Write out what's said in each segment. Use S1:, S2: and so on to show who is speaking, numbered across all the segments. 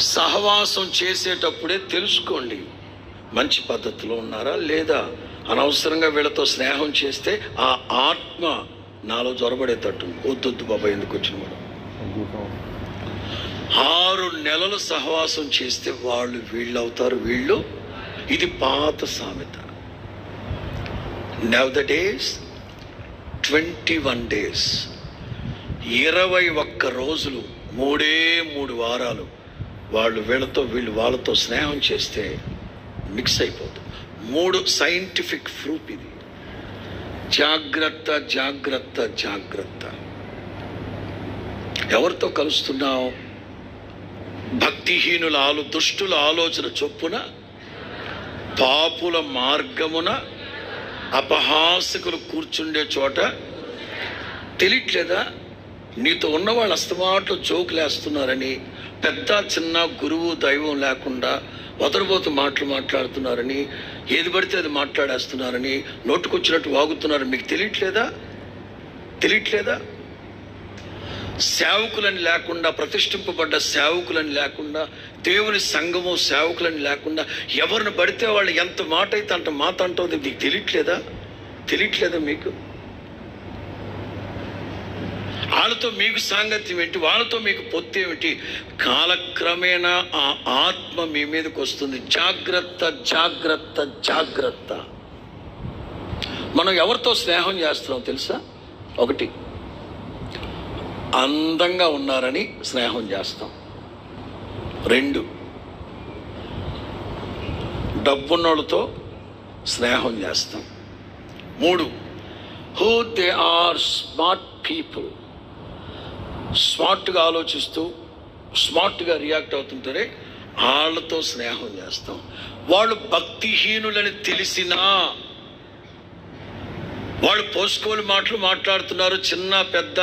S1: సహవాసం చేసేటప్పుడే తెలుసుకోండి. మంచి పద్ధతిలో ఉన్నారా? లేదా అనవసరంగా వీళ్ళతో స్నేహం చేస్తే ఆ ఆత్మ నాలో జొరబడేటట్టు వద్దొద్దు బాబా ఎందుకు వచ్చిన వాడు ఆరు నెలలు సహవాసం చేస్తే వాళ్ళు వీళ్ళు అవుతారు వీళ్ళు. ఇది పాత సామెత. Now the days twenty one days ఇరవై ఒక్క రోజులు మూడే మూడు వారాలు వాళ్ళు వీళ్ళతో వీళ్ళు వాళ్ళతో స్నేహం చేస్తే మిక్స్ అయిపోతుంది మూడు సైంటిఫిక్ ప్రూఫ్ ఇది. జాగ్రత్త జాగ్రత్త జాగ్రత్త. ఎవరితో కలుస్తున్నావు? భక్తిహీనుల ఆలు దుష్టుల ఆలోచన చొప్పున పాపుల మార్గమున అపహాసకులు కూర్చుండే చోట తెలియట్లేదా? నీతో ఉన్న వాళ్ళు అస్తమాట్లు జోకులేస్తున్నారని పెద్ద చిన్న గురువు దైవం లేకుండా వదరబోతు మాటలు మాట్లాడుతున్నారని ఏది పడితే అది మాట్లాడేస్తున్నారని నోటుకొచ్చినట్టు వాగుతున్నారు మీకు తెలియట్లేదా? తెలియట్లేదా? సేవకులని లేకుండా ప్రతిష్ఠింపబడ్డ సేవకులని లేకుండా దేవుని సంఘము సేవకులని లేకుండా ఎవరిని పడితే వాళ్ళు ఎంత మాట అయితే అంత మాట అంటుంది మీకు తెలియట్లేదా? తెలియట్లేదా మీకు? వాళ్ళతో మీకు సాంగత్యం ఏంటి? వాళ్ళతో మీకు పొత్తు ఏమిటి? కాలక్రమేణా ఆ ఆత్మ మీ మీదకి వస్తుంది. జాగ్రత్త జాగ్రత్త జాగ్రత్త. మనం ఎవరితో స్నేహం చేస్తున్నాం తెలుసా? ఒకటి. అందంగా ఉన్నారని స్నేహం చేస్తాం. రెండు. డబ్బున్నోళ్ళతో స్నేహం చేస్తాం. మూడు. Who they are smart people స్మార్ట్గా ఆలోచిస్తూ స్మార్ట్గా రియాక్ట్ అవుతుంటారే వాళ్ళతో స్నేహం చేస్తాం. వాళ్ళు భక్తిహీనులని తెలిసినా వాళ్ళు పోసుకోని మాటలు మాట్లాడుతున్నారు చిన్న పెద్ద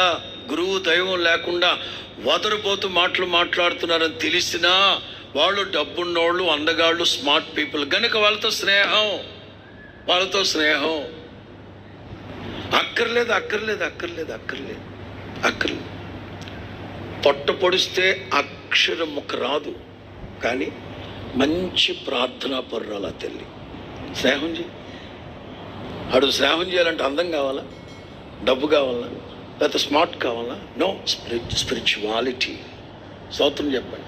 S1: గురువు దైవం లేకుండా వదరుపోతూ మాటలు మాట్లాడుతున్నారని తెలిసినా వాళ్ళు డబ్బున్నోళ్ళు అందగాళ్ళు స్మార్ట్ పీపుల్. కనుక వాళ్ళతో స్నేహం వాళ్ళతో స్నేహం. అక్కర్లేదు అక్కర్లేదు అక్కర్లేదు అక్కర్లేదు అక్కర్లేదు. పొట్ట పొడిస్తే అక్షరం రాదు. కానీ మంచి ప్రార్థనా పర్రాల తల్లి. స్నేహం చేయి. అడు స్నేహం చేయాలంటే అందం కావాలా? డబ్బు కావాలా? లేకపోతే స్మార్ట్ కావాలా? No స్పిరి spirituality. సౌత్రం చెప్పండి.